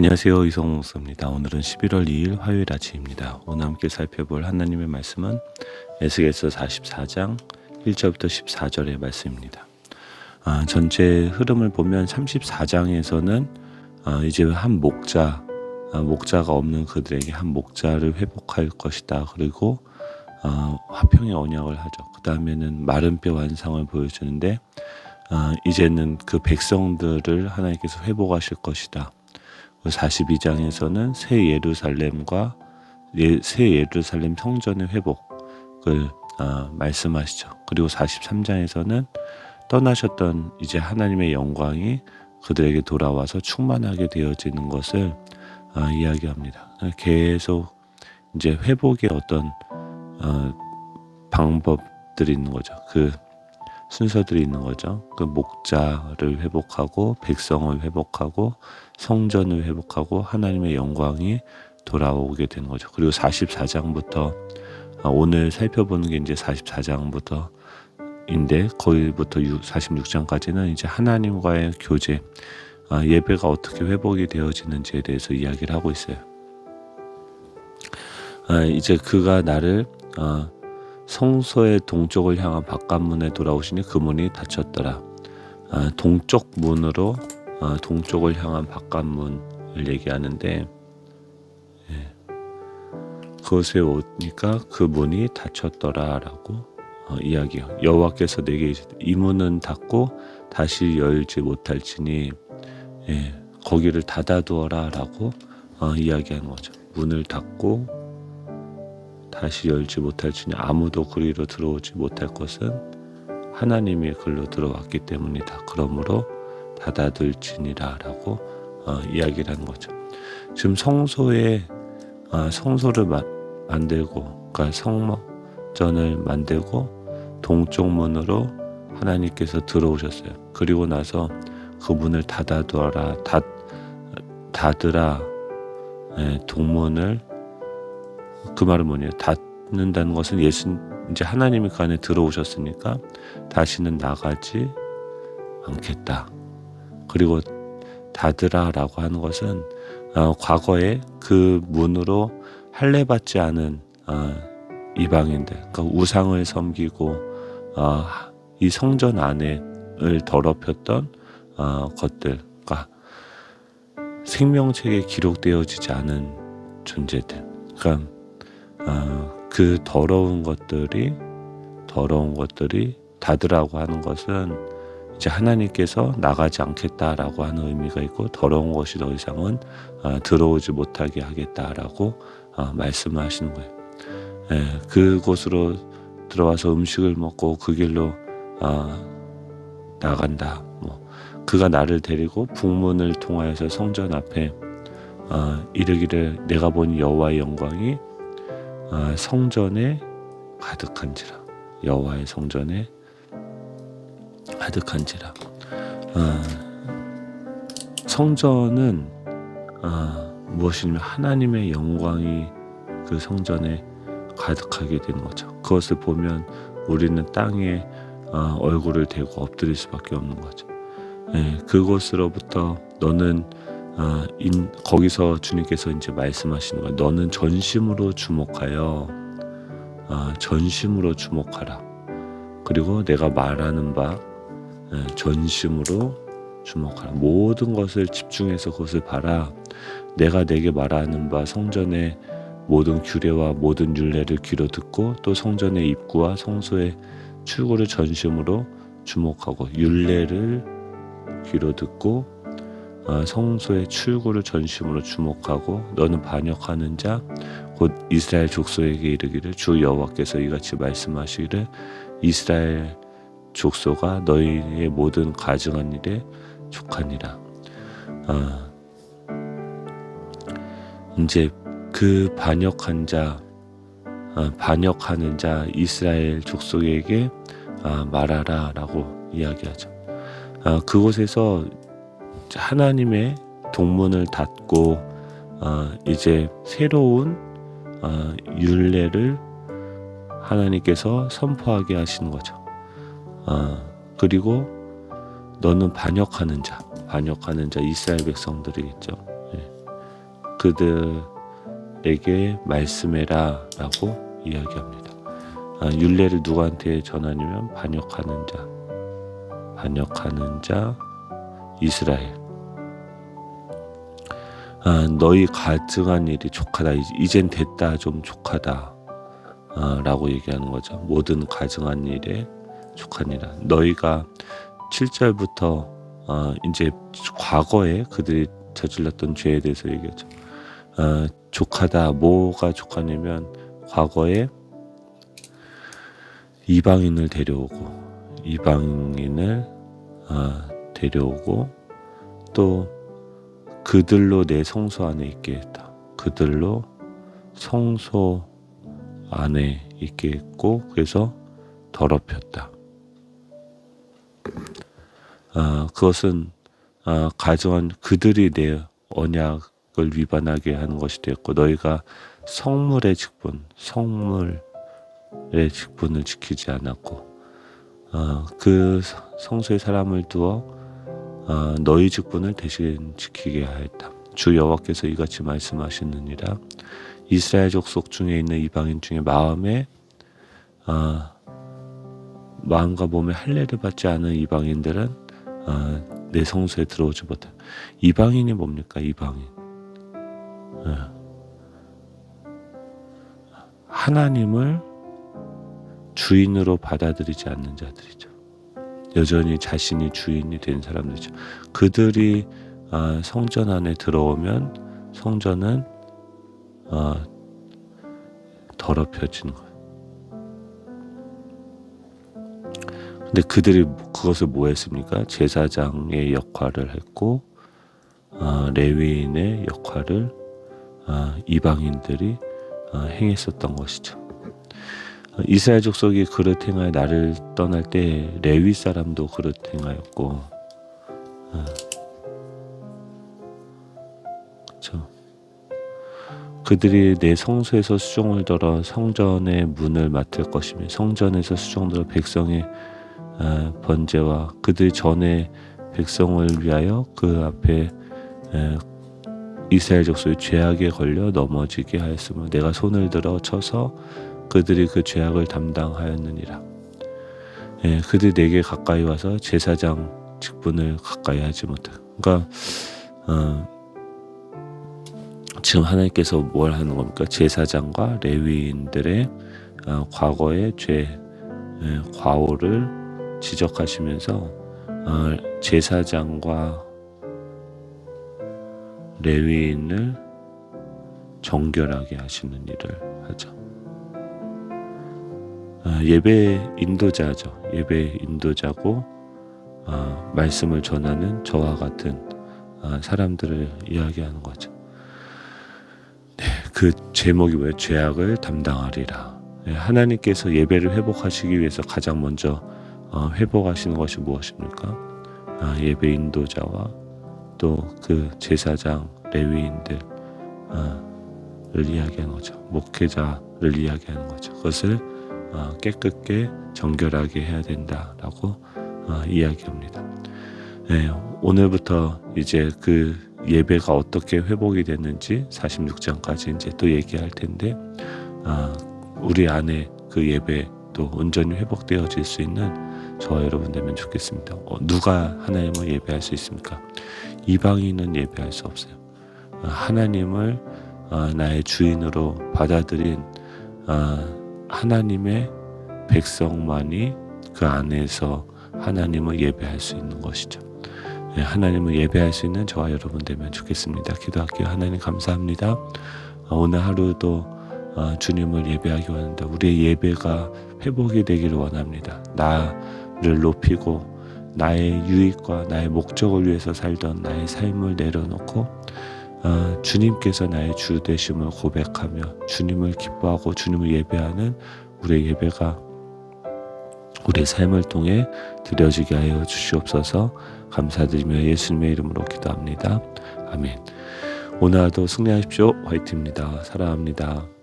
안녕하세요 이성호 목사입니다. 오늘은 11월 2일 화요일 아침입니다. 오늘 함께 살펴볼 하나님의 말씀은 에스겔서 44장 1절부터 14절의 말씀입니다. 아, 전체 흐름을 보면 34장에서는 아, 이제 한 목자 아, 목자가 없는 그들에게 한 목자를 회복할 것이다. 그리고 아, 화평의 언약을 하죠. 그 다음에는 마른 뼈 완상을 보여주는데 아, 이제는 그 백성들을 하나님께서 회복하실 것이다. 42장에서는 새 예루살렘과 예, 새 예루살렘 성전의 회복을 아, 말씀하시죠. 그리고 43장에서는 떠나셨던 이제 하나님의 영광이 그들에게 돌아와서 충만하게 되어지는 것을 아, 이야기합니다. 계속 이제 회복의 어떤 어, 방법들이 있는 거죠. 그 순서들이 있는 거죠. 그 목자를 회복하고 백성을 회복하고 성전을 회복하고 하나님의 영광이 돌아오게 되는 거죠. 그리고 44장부터 아, 오늘 살펴보는 게 이제 44장부터 인데 거기부터 46장까지는 이제 하나님과의 교제, 아, 예배가 어떻게 회복이 되어지는지에 대해서 이야기를 하고 있어요. 아, 이제 그가 나를 성소의 동쪽을 향한 바깥문에 돌아오시니 그 문이 닫혔더라. 동쪽 문으로 동쪽을 향한 바깥문을 얘기하는데 예, 그것에 오니까 그 문이 닫혔더라라고 어, 이야기해요. 여호와께서 내게 이 문은 닫고 다시 열지 못할지니 예, 거기를 닫아두어라라고 어, 이야기하는 거죠. 문을 닫고 다시 열지 못할지니 아무도 그리로 들어오지 못할 것은 하나님의 글로 들어왔기 때문이다. 그러므로 닫아둘지니라라고 어, 이야기를 하는 거죠. 지금 성소에 어, 성소를 마, 만들고, 그러니까 성전을 만들고 동쪽 문으로 하나님께서 들어오셨어요. 그리고 나서 그 문을 닫아두어라, 닫, 닫으라, 예, 동문을 그 말은 뭐냐요? 닫는다는 것은 예수 이제 하나님이 그 안에 들어오셨으니까 다시는 나가지 않겠다. 그리고 닫으라라고 하는 것은 어, 과거에 그 문으로 할례 받지 않은 어, 이방인들, 그러니까 우상을 섬기고 어, 이 성전 안에를 더럽혔던 어, 것들, 그러니까 생명책에 기록되어지지 않은 존재들, 그러니까 어, 그 더러운 것들이 더러운 것들이 닫으라고 하는 것은 이제 하나님께서 나가지 않겠다라고 하는 의미가 있고 더러운 것이 더 이상은 어, 들어오지 못하게 하겠다라고 어, 말씀을 하시는 거예요. 예, 그곳으로 들어와서 음식을 먹고 그 길로 어, 나간다. 뭐 그가 나를 데리고 북문을 통하여서 성전 앞에 어, 이르기를 내가 본 여호와의 영광이 어, 성전에 가득한지라 여호와의 성전에 가득한지라 어, 성전은 어, 무엇이냐면 하나님의 영광이 그 성전에 가득하게 되는 거죠. 그것을 보면 우리는 땅에 어, 얼굴을 대고 엎드릴 수밖에 없는 거죠. 예, 그곳으로부터 너는 어, 인, 거기서 주님께서 이제 말씀하시는 거예요. 너는 전심으로 주목하여 어, 전심으로 주목하라. 그리고 내가 말하는 바 예, 전심으로 주목하라. 모든 것을 집중해서 그것을 봐라. 내가 내게 말하는 바 성전의 모든 규례와 모든 율례를 귀로 듣고 또 성전의 입구와 성소의 출구를 전심으로 주목하고 율례를 귀로 듣고 어, 성소의 출구를 전심으로 주목하고 너는 반역하는 자 곧 이스라엘 족속에게 이르기를 주 여호와께서 이같이 말씀하시기를 이스라엘 족속아 너희의 모든 가증한 일에 족하니라. 아, 이제 그 반역한 자, 아, 반역하는 자 이스라엘 족속에게 아, 말하라라고 이야기하죠. 아, 그곳에서 하나님의 동문을 닫고 어, 이제 새로운 어, 율례를 하나님께서 선포하게 하시는 거죠. 어, 그리고 너는 반역하는 자, 반역하는 자 이스라엘 백성들이겠죠. 예. 그들에게 말씀해라라고 이야기합니다. 아, 율례를 누구한테 전하냐면 반역하는 자, 반역하는 자 이스라엘. 아, 너희 가증한 일이 족하다. 이젠 됐다. 좀 족하다. 아, 라고 얘기하는 거죠. 모든 가증한 일에 족하니라. 너희가 7절부터 어, 이제 과거에 그들이 저질렀던 죄에 대해서 얘기하죠. 어, 족하다. 뭐가 족하냐면 과거에 이방인을 데려오고 이방인을 어, 데려오고 또 그들로 내 성소 안에 있게 했다. 그들로 성소 안에 있게 했고 그래서 더럽혔다. 아, 그것은 아, 가정한 그들이 내 언약을 위반하게 하는 것이 되었고 너희가 성물의 직분, 성물의 직분을 지키지 않았고 아, 그 성소의 사람을 두어 아, 너희 직분을 대신 지키게 하였다. 주 여호와께서 이같이 말씀하시느니라 이스라엘 족속 중에 있는 이방인 중에 마음에 아, 마음과 몸에 할례를 받지 않은 이방인들은 아, 내 성소에 들어오지 못해. 이방인이 뭡니까? 이방인. 예. 하나님을 주인으로 받아들이지 않는 자들이죠. 여전히 자신이 주인이 된 사람들이죠. 그들이 아, 성전 안에 들어오면 성전은 아, 더럽혀지는 거예요. 근데 그들이 그것을 뭐 했습니까? 제사장의 역할을 했고 아, 레위인의 역할을 아, 이방인들이 아, 행했었던 것이죠. 어, 이스라엘 족속이 그릇 행하여 나를 떠날 때 레위 사람도 그릇 행하였고 아, 그렇죠. 그들이 내 성소에서 수종을 들어 성전의 문을 맡을 것이며 성전에서 수종들어 백성의 아, 번제와 그들 전에 백성을 위하여 그 앞에 에, 이스라엘 족속의 죄악에 걸려 넘어지게 하였으며 내가 손을 들어 쳐서 그들이 그 죄악을 담당하였느니라. 예, 그들이 내게 가까이 와서 제사장 직분을 가까이 하지 못해. 그러니까 어, 지금 하나님께서 뭘 하는 겁니까? 제사장과 레위인들의 어, 과거의 죄, 예, 과오를 지적하시면서 어, 제사장과 레위인을 정결하게 하시는 일을 하죠. 어, 예배 인도자죠. 예배 인도자고 어, 말씀을 전하는 저와 같은 어, 사람들을 이야기하는 거죠. 네, 그 제목이 뭐예요? 죄악을 담당하리라. 네, 하나님께서 예배를 회복하시기 위해서 가장 먼저 어, 회복하시는 것이 무엇입니까? 아, 예배 인도자와 또 그 제사장 레위인들을 이야기하는 거죠. 목회자를 이야기하는 거죠. 그것을 어, 깨끗게 정결하게 해야 된다라고 어, 이야기합니다. 네, 오늘부터 이제 그 예배가 어떻게 회복이 됐는지 46장까지 이제 또 얘기할 텐데 아, 우리 안에 그 예배도 온전히 회복되어질 수 있는 저와 여러분 되면 좋겠습니다. 어, 누가 하나님을 예배할 수 있습니까? 이방인은 예배할 수 없어요. 어, 하나님을 어, 나의 주인으로 받아들인 어, 하나님의 백성만이 그 안에서 하나님을 예배할 수 있는 것이죠. 예, 하나님을 예배할 수 있는 저와 여러분 되면 좋겠습니다. 기도할게요. 하나님 감사합니다. 어, 오늘 하루도 어, 주님을 예배하기 원합니다. 우리의 예배가 회복이 되기를 원합니다. 나를 높이고 나의 유익과 나의 목적을 위해서 살던 나의 삶을 내려놓고 어, 주님께서 나의 주 되심을 고백하며 주님을 기뻐하고 주님을 예배하는 우리의 예배가 우리의 삶을 통해 드려지게 하여 주시옵소서 감사드리며 예수님의 이름으로 기도합니다. 아멘. 오늘 하루도 승리하십시오. 화이팅입니다. 사랑합니다.